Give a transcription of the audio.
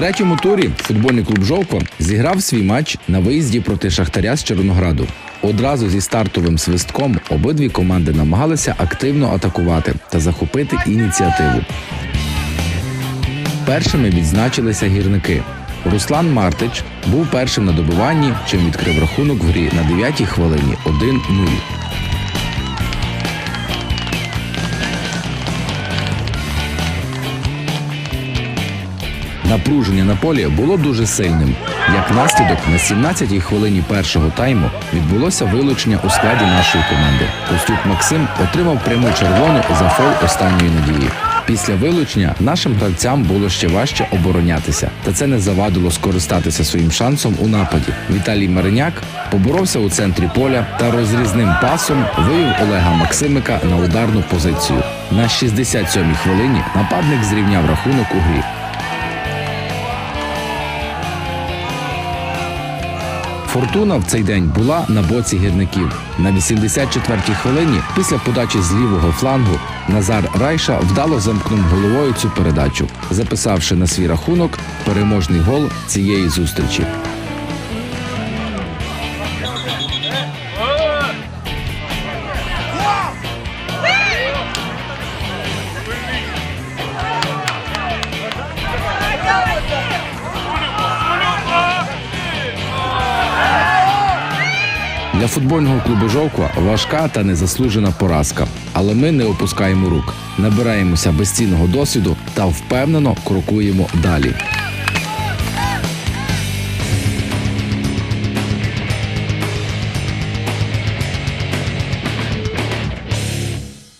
третьому турі футбольний клуб Жовко зіграв свій матч на виїзді проти Шахтаря з Чорнограду. Одразу зі стартовим свистком обидві команди намагалися активно атакувати та захопити ініціативу. Першими відзначилися гірники. Руслан Мартич був першим на добиванні, чим відкрив рахунок в грі на 9-й хвилині 1-0. Напруження на полі було дуже сильним. Як наслідок, на 17-й хвилині першого тайму відбулося вилучення у складі нашої команди. Костюк Максим отримав пряму червону за фол останньої надії. Після вилучення нашим гравцям було ще важче оборонятися, та це не завадило скористатися своїм шансом у нападі. Віталій Мариняк поборовся у центрі поля та розрізним пасом вивів Олега Максимика на ударну позицію. На 67-й хвилині нападник зрівняв рахунок у грі. Фортуна в цей день була на боці гірників. На 84-й хвилині, після подачі з лівого флангу, Назар Райша вдало замкнув головою цю передачу, записавши на свій рахунок переможний гол цієї зустрічі. Для футбольного клубу Жовква важка та незаслужена поразка. Але ми не опускаємо рук, набираємося безцінного досвіду та впевнено крокуємо далі.